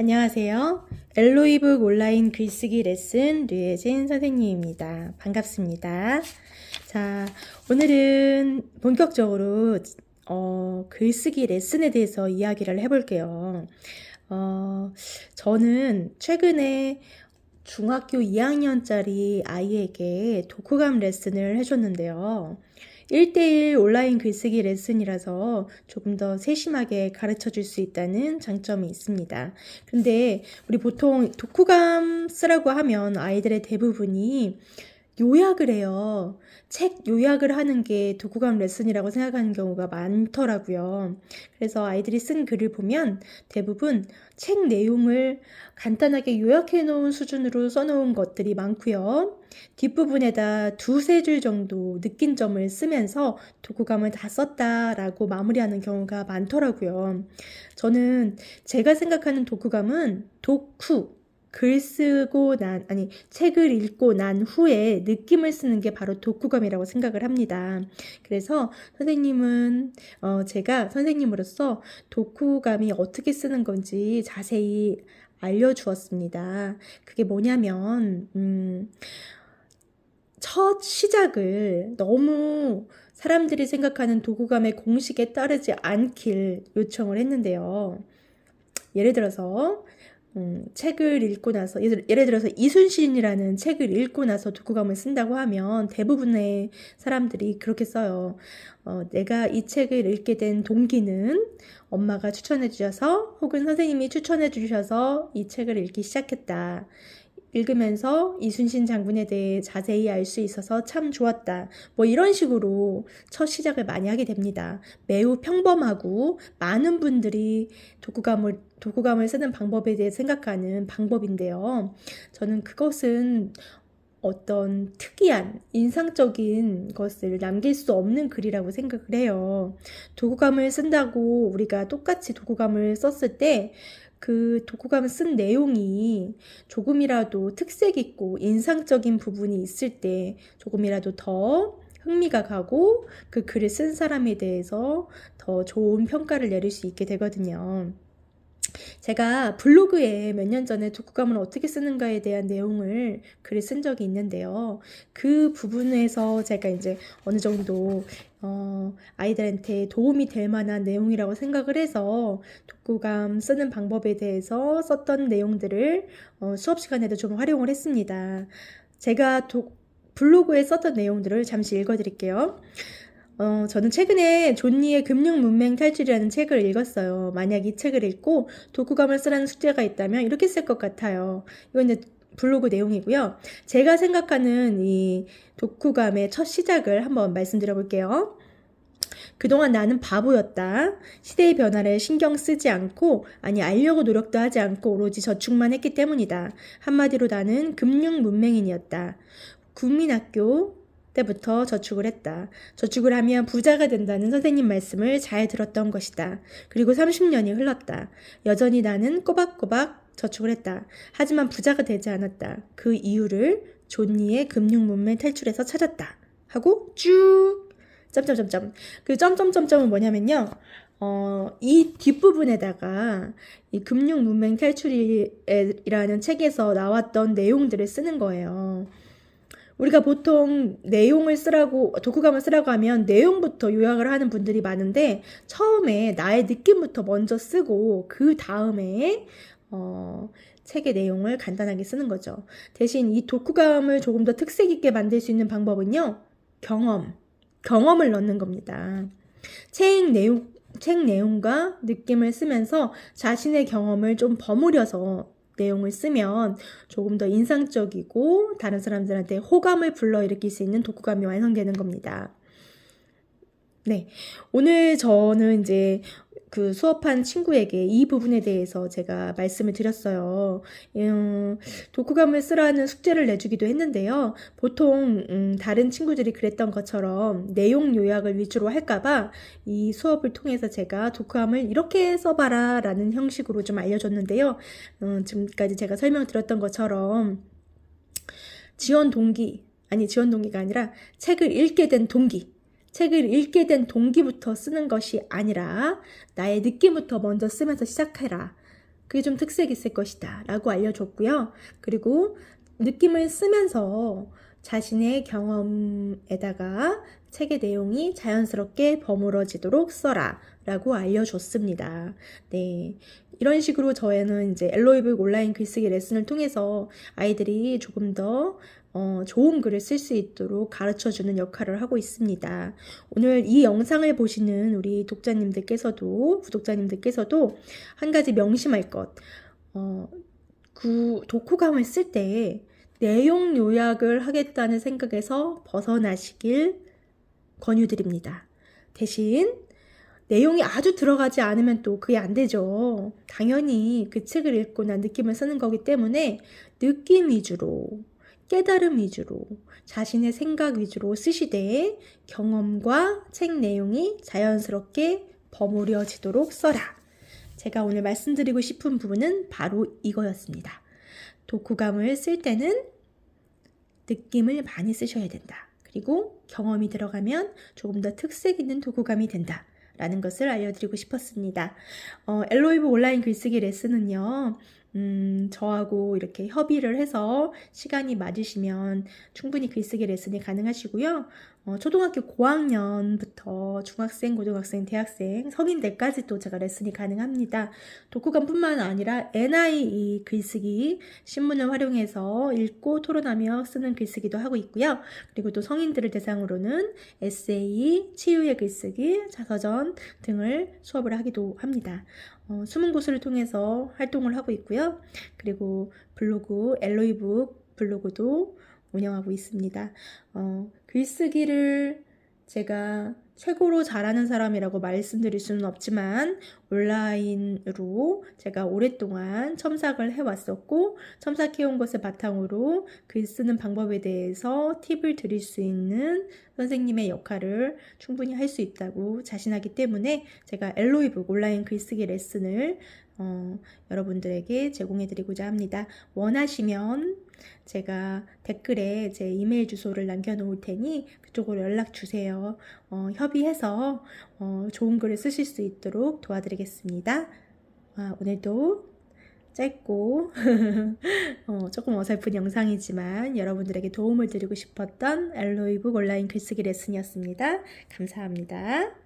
안녕하세요. 엘로이북 온라인 글쓰기 레슨 류혜진 선생님입니다. 반갑습니다. 자, 오늘은 본격적으로 어, 글쓰기 레슨에 대해서 이야기를 해볼게요. 어, 저는 최근에 중학교 2학년짜리 아이에게 독후감 레슨을 해줬는데요. 1대1 온라인 글쓰기 레슨이라서 조금 더 세심하게 가르쳐 줄 수 있다는 장점이 있습니다. 근데 우리 보통 독후감 쓰라고 하면 아이들의 대부분이 요약을 해요. 책 요약을 하는 게 독후감 레슨이라고 생각하는 경우가 많더라고요. 그래서 아이들이 쓴 글을 보면 대부분 책 내용을 간단하게 요약해 놓은 수준으로 써놓은 것들이 많고요. 뒷부분에다 두세 줄 정도 느낀 점을 쓰면서 독후감을 다 썼다라고 마무리하는 경우가 많더라고요. 저는 제가 생각하는 독후감은 독후, 글 쓰고 난, 아니, 책을 읽고 난 후에 느낌을 쓰는 게 바로 독후감이라고 생각을 합니다. 그래서 선생님은, 어, 제가 선생님으로서 독후감이 어떻게 쓰는 건지 자세히 알려주었습니다. 그게 뭐냐면, 음, 첫 시작을 너무 사람들이 생각하는 독후감의 공식에 따르지 않길 요청을 했는데요. 예를 들어서, 음, 책을 읽고 나서, 예를, 들어서 이순신이라는 책을 읽고 나서 독후감을 쓴다고 하면 대부분의 사람들이 그렇게 써요. 어, 내가 이 책을 읽게 된 동기는 엄마가 추천해 주셔서 혹은 선생님이 추천해 주셔서 이 책을 읽기 시작했다. 읽으면서 이순신 장군에 대해 자세히 알 수 있어서 참 좋았다. 뭐 이런 식으로 첫 시작을 많이 하게 됩니다. 매우 평범하고 많은 분들이 독후감을 독후감을 쓰는 방법에 대해 생각하는 방법인데요. 저는 그것은 어떤 특이한 인상적인 것을 남길 수 없는 글이라고 생각을 해요. 독후감을 쓴다고 우리가 똑같이 독후감을 썼을 때 그 독후감을 쓴 내용이 조금이라도 특색 있고 인상적인 부분이 있을 때 조금이라도 더 흥미가 가고 그 글을 쓴 사람에 대해서 더 좋은 평가를 내릴 수 있게 되거든요. 제가 블로그에 몇 년 전에 독후감을 어떻게 쓰는가에 대한 내용을 글을 쓴 적이 있는데요. 그 부분에서 제가 이제 어느 정도 어, 아이들한테 도움이 될 만한 내용이라고 생각을 해서 독후감 쓰는 방법에 대해서 썼던 내용들을 어, 수업 시간에도 좀 활용을 했습니다. 제가 독, 블로그에 썼던 내용들을 잠시 읽어드릴게요. 어, 저는 최근에 존니의 금융 문맹 탈출이라는 책을 읽었어요. 만약 이 책을 읽고 독후감을 쓰라는 숙제가 있다면 이렇게 쓸 것 같아요. 이건 이제 블로그 내용이고요. 제가 생각하는 이 독후감의 첫 시작을 한번 말씀드려 볼게요. 그동안 나는 바보였다. 시대의 변화를 신경 쓰지 않고, 아니, 알려고 노력도 하지 않고 오로지 저축만 했기 때문이다. 한마디로 나는 금융 문맹인이었다. 국민학교, 때부터 저축을 했다. 저축을 하면 부자가 된다는 선생님 말씀을 잘 들었던 것이다. 그리고 30년이 흘렀다. 여전히 나는 꼬박꼬박 저축을 했다. 하지만 부자가 되지 않았다. 그 이유를 존니의 금융문맹 탈출에서 찾았다. 하고 쭉 점점점점 그 점점점점은 뭐냐면요. 어, 이 뒷부분에다가 이 금융문맹 탈출이라는 책에서 나왔던 내용들을 쓰는 거예요. 우리가 보통 내용을 쓰라고 독후감을 쓰라고 하면 내용부터 요약을 하는 분들이 많은데 처음에 나의 느낌부터 먼저 쓰고 그 다음에 어, 책의 내용을 간단하게 쓰는 거죠. 대신 이 독후감을 조금 더 특색 있게 만들 수 있는 방법은요. 경험, 경험을 넣는 겁니다. 책 내용 책 내용과 느낌을 쓰면서 자신의 경험을 좀 버무려서 내용을 쓰면 조금 더 인상적이고 다른 사람들한테 호감을 불러일으킬 수 있는 독후감이 완성되는 겁니다. 네. 오늘 저는 이제 그 수업한 친구에게 이 부분에 대해서 제가 말씀을 드렸어요. 음, 독후감을 쓰라는 숙제를 내주기도 했는데요. 보통 음, 다른 친구들이 그랬던 것처럼 내용 요약을 위주로 할까봐 이 수업을 통해서 제가 독후감을 이렇게 써봐라 라는 형식으로 좀 알려줬는데요. 음, 지금까지 제가 설명드렸던 것처럼 지원 동기, 아니 지원 동기가 아니라 책을 읽게 된 동기, 책을 읽게 된 동기부터 쓰는 것이 아니라 나의 느낌부터 먼저 쓰면서 시작해라. 그게 좀 특색이 있을 것이다. 라고 알려줬고요. 그리고 느낌을 쓰면서 자신의 경험에다가 책의 내용이 자연스럽게 버무러지도록 써라. 라고 알려줬습니다. 네. 이런 식으로 저희는 이제 엘로이브 온라인 글쓰기 레슨을 통해서 아이들이 조금 더 어, 좋은 글을 쓸 수 있도록 가르쳐 주는 역할을 하고 있습니다. 오늘 이 영상을 보시는 우리 독자님들께서도, 구독자님들께서도 한 가지 명심할 것, 어, 그 독후감을 쓸 때 내용 요약을 하겠다는 생각에서 벗어나시길 권유드립니다. 대신 내용이 아주 들어가지 않으면 또 그게 안 되죠. 당연히 그 책을 읽고 난 느낌을 쓰는 거기 때문에 느낌 위주로, 깨달음 위주로, 자신의 생각 위주로 쓰시되 경험과 책 내용이 자연스럽게 버무려지도록 써라. 제가 오늘 말씀드리고 싶은 부분은 바로 이거였습니다. 독후감을 쓸 때는 느낌을 많이 쓰셔야 된다. 그리고 경험이 들어가면 조금 더 특색 있는 독후감이 된다. 라는 것을 알려드리고 싶었습니다. 어, 엘로이브 온라인 글쓰기 레슨은요, 음, 저하고 이렇게 협의를 해서 시간이 맞으시면 충분히 글쓰기 레슨이 가능하시고요. 어, 초등학교 고학년부터 중학생, 고등학생, 대학생, 성인들까지도 제가 레슨이 가능합니다. 독후감뿐만 아니라 NI 글쓰기 신문을 활용해서 읽고 토론하며 쓰는 글쓰기도 하고 있고요. 그리고 또 성인들을 대상으로는 에세이, 치유의 글쓰기, 자서전 등을 수업을 하기도 합니다. 어, 숨은 곳을 통해서 활동을 하고 있고요. 그리고 블로그 엘로이북 블로그도 운영하고 있습니다. 어, 글쓰기를 제가 최고로 잘하는 사람이라고 말씀드릴 수는 없지만 온라인으로 제가 오랫동안 첨삭을 해왔었고 첨삭해온 것을 바탕으로 글 쓰는 방법에 대해서 팁을 드릴 수 있는 선생님의 역할을 충분히 할 수 있다고 자신하기 때문에 제가 엘로이북 온라인 글쓰기 레슨을 어, 여러분들에게 제공해 드리고자 합니다. 원하시면 제가 댓글에 제 이메일 주소를 남겨놓을 테니 그쪽으로 연락 주세요. 어, 협의해서 어, 좋은 글을 쓰실 수 있도록 도와드리겠습니다. 아, 오늘도 짧고 어, 조금 어설픈 영상이지만 여러분들에게 도움을 드리고 싶었던 엘로이북 온라인 글쓰기 레슨이었습니다. 감사합니다.